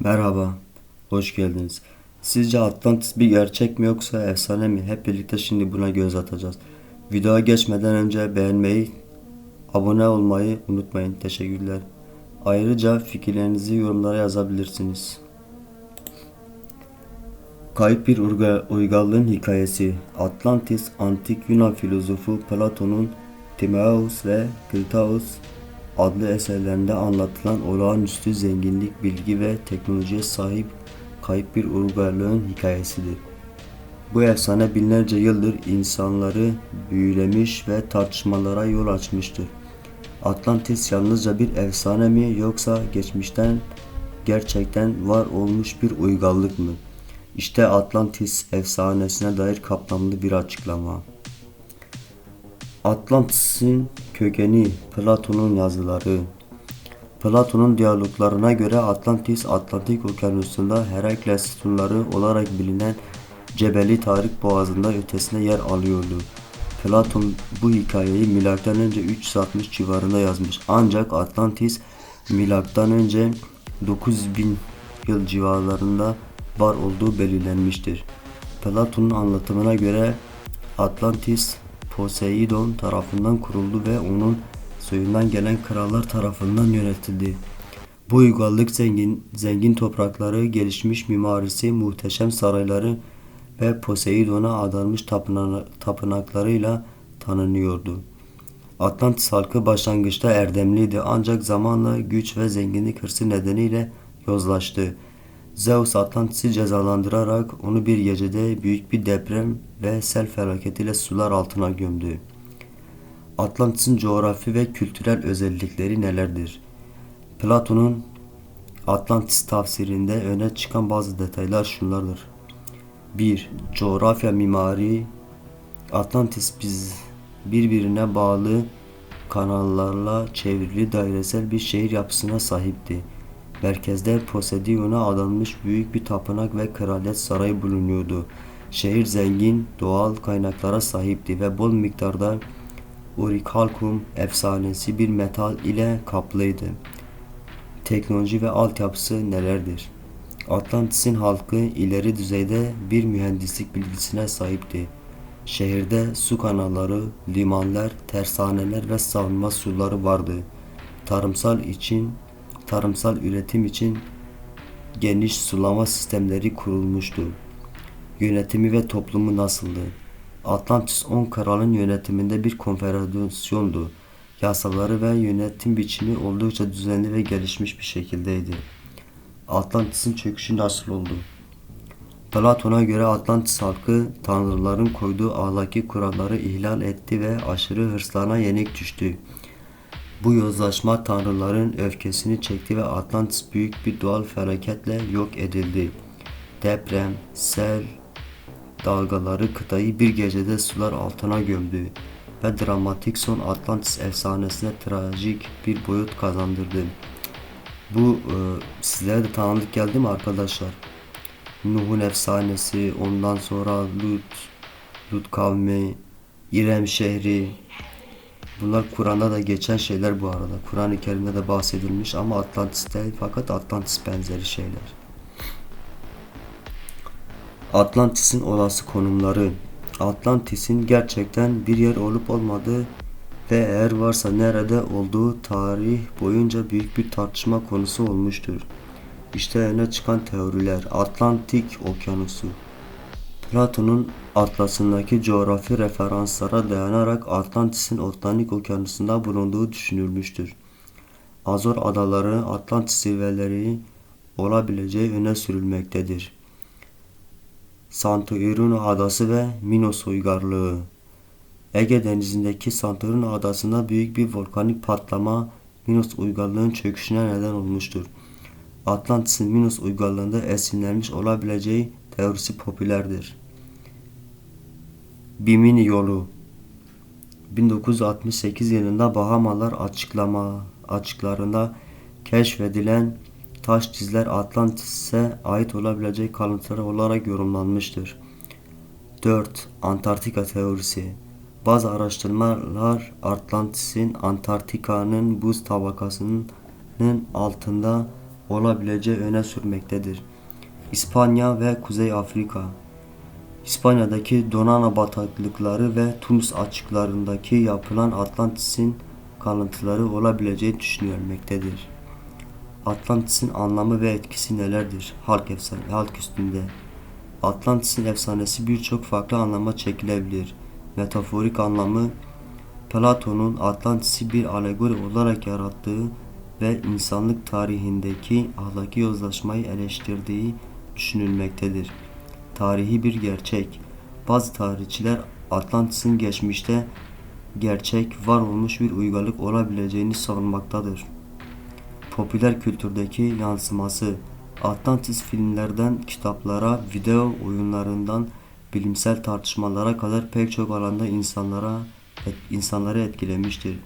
Merhaba, hoş geldiniz. Sizce Atlantis bir gerçek mi yoksa efsane mi? Hep birlikte şimdi buna göz atacağız. Videoya geçmeden önce beğenmeyi, abone olmayı unutmayın. Teşekkürler. Ayrıca fikirlerinizi yorumlara yazabilirsiniz. Kayıp bir uyga- uygarlığın hikayesi Atlantis, antik Yunan filozofu Platon'un Timaeus ve Critias adlı eserlerinde anlatılan olağanüstü zenginlik, bilgi ve teknolojiye sahip kayıp bir uygarlığın hikayesidir. Bu efsane binlerce yıldır insanları büyülemiş ve tartışmalara yol açmıştır. Atlantis yalnızca bir efsane mi yoksa geçmişten gerçekten var olmuş bir uygarlık mı? İşte Atlantis efsanesine dair kapsamlı bir açıklama. Atlantis'in kökeni Platon'un yazıları. Platon'un diyaloglarına göre Atlantis Atlantik Okyanusu'nda Herakles sütunları olarak bilinen Cebeli Tarık Boğazı'nda ötesine yer alıyordu. Platon bu hikayeyi milattan önce 360 civarında yazmış. Ancak Atlantis milattan önce 9000 yıl civarlarında var olduğu belirlenmiştir. Platon'un anlatımına göre Atlantis Poseidon tarafından kuruldu ve onun soyundan gelen krallar tarafından yönetildi. Bu uygarlık zengin, zengin toprakları, gelişmiş mimarisi, muhteşem sarayları ve Poseidon'a adanmış tapına- tapınaklarıyla tanınıyordu. Atlantis halkı başlangıçta erdemliydi ancak zamanla güç ve zenginlik hırsı nedeniyle yozlaştı. Zeus Atlantis'i cezalandırarak onu bir gecede büyük bir deprem ve sel felaketiyle sular altına gömdü. Atlantis'in coğrafi ve kültürel özellikleri nelerdir? Platon'un Atlantis tafsirinde öne çıkan bazı detaylar şunlardır. 1. Coğrafya mimari Atlantis biz birbirine bağlı kanallarla çevrili dairesel bir şehir yapısına sahipti. Merkezde Poseidon'a adanmış büyük bir tapınak ve kraliyet sarayı bulunuyordu. Şehir zengin doğal kaynaklara sahipti ve bol miktarda Orichalcum efsanesi bir metal ile kaplıydı. Teknoloji ve altyapısı nelerdir? Atlantis'in halkı ileri düzeyde bir mühendislik bilgisine sahipti. Şehirde su kanalları, limanlar, tersaneler ve savunma suları vardı. Tarımsal için, tarımsal üretim için geniş sulama sistemleri kurulmuştu. Yönetimi ve toplumu nasıldı? Atlantis 10 kralın yönetiminde bir konfederasyondu. Yasaları ve yönetim biçimi oldukça düzenli ve gelişmiş bir şekildeydi. Atlantis'in çöküşü nasıl oldu? Platon'a göre Atlantis halkı tanrıların koyduğu ahlaki kuralları ihlal etti ve aşırı hırslarına yenik düştü. Bu yozlaşma tanrıların öfkesini çekti ve Atlantis büyük bir doğal felaketle yok edildi. Deprem, sel, dalgaları kıtayı bir gecede sular altına gömdü ve dramatik son Atlantis efsanesine trajik bir boyut kazandırdı. Bu e, sizlere de tanıdık geldi mi arkadaşlar? Nuh'un efsanesi, ondan sonra Lut, Lut kavmi, İrem şehri. Bunlar Kur'an'da da geçen şeyler bu arada. Kur'an-ı Kerim'de de bahsedilmiş ama Atlantis'te fakat Atlantis benzeri şeyler. Atlantis'in olası konumları. Atlantis'in gerçekten bir yer olup olmadığı ve eğer varsa nerede olduğu tarih boyunca büyük bir tartışma konusu olmuştur. İşte öne çıkan teoriler. Atlantik Okyanusu. Platon'un Atlas'ındaki coğrafi referanslara dayanarak Atlantis'in Atlantik Okyanusu'nda bulunduğu düşünülmüştür. Azor adaları Atlantis zirveleri olabileceği öne sürülmektedir. Santorini adası ve Minos uygarlığı. Ege denizindeki Santorini adasında büyük bir volkanik patlama Minos uygarlığın çöküşüne neden olmuştur. Atlantis'in Minos uygarlığında esinlenmiş olabileceği teorisi popülerdir. Bimini yolu 1968 yılında Bahamalar açıklama açıklarında keşfedilen taş dizler Atlantis'e ait olabilecek kalıntılar olarak yorumlanmıştır. 4. Antarktika teorisi Bazı araştırmalar Atlantis'in Antarktika'nın buz tabakasının altında olabileceği öne sürmektedir. İspanya ve Kuzey Afrika İspanya'daki Donana bataklıkları ve Tunus açıklarındaki yapılan Atlantis'in kalıntıları olabileceği düşünülmektedir. Atlantis'in anlamı ve etkisi nelerdir? Halk efsane, halk üstünde. Atlantis'in efsanesi birçok farklı anlama çekilebilir. Metaforik anlamı Platon'un Atlantis'i bir alegori olarak yarattığı ve insanlık tarihindeki ahlaki yozlaşmayı eleştirdiği düşünülmektedir. Tarihi bir gerçek. Bazı tarihçiler Atlantis'in geçmişte gerçek var olmuş bir uygarlık olabileceğini savunmaktadır. Popüler kültürdeki yansıması Atlantis filmlerden kitaplara, video oyunlarından bilimsel tartışmalara kadar pek çok alanda insanlara et, insanları etkilemiştir.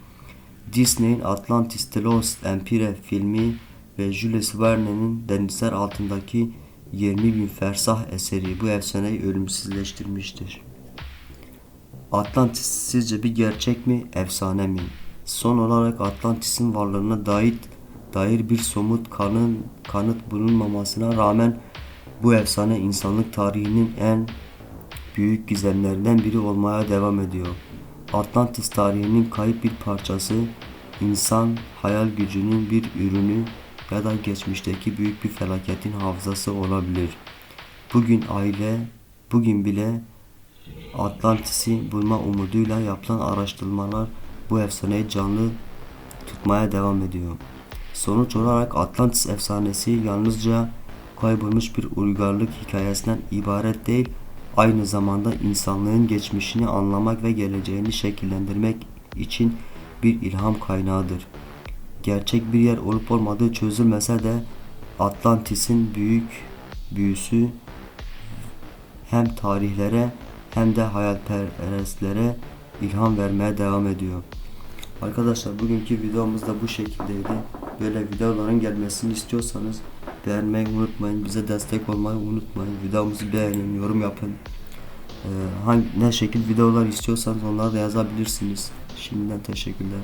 Disney'in Atlantis The Lost Empire filmi ve Jules Verne'nin Denizler Altındaki 20 bin fersah eseri bu efsaneyi ölümsüzleştirmiştir. Atlantis sizce bir gerçek mi, efsane mi? Son olarak Atlantis'in varlığına dair, dair bir somut kanın, kanıt bulunmamasına rağmen bu efsane insanlık tarihinin en büyük gizemlerinden biri olmaya devam ediyor. Atlantis tarihinin kayıp bir parçası, insan hayal gücünün bir ürünü ya da geçmişteki büyük bir felaketin hafızası olabilir. Bugün aile, bugün bile Atlantis'i bulma umuduyla yapılan araştırmalar bu efsaneyi canlı tutmaya devam ediyor. Sonuç olarak Atlantis efsanesi yalnızca kaybolmuş bir uygarlık hikayesinden ibaret değil, aynı zamanda insanlığın geçmişini anlamak ve geleceğini şekillendirmek için bir ilham kaynağıdır. Gerçek bir yer olup olmadığı çözülmese de Atlantis'in büyük büyüsü hem tarihlere hem de hayalperestlere ilham vermeye devam ediyor. Arkadaşlar bugünkü videomuz da bu şekildeydi. Böyle videoların gelmesini istiyorsanız beğenmeyi unutmayın. Bize destek olmayı unutmayın. Videomuzu beğenin, yorum yapın. Ee, hangi ne şekil videolar istiyorsanız onları da yazabilirsiniz. Şimdiden teşekkürler.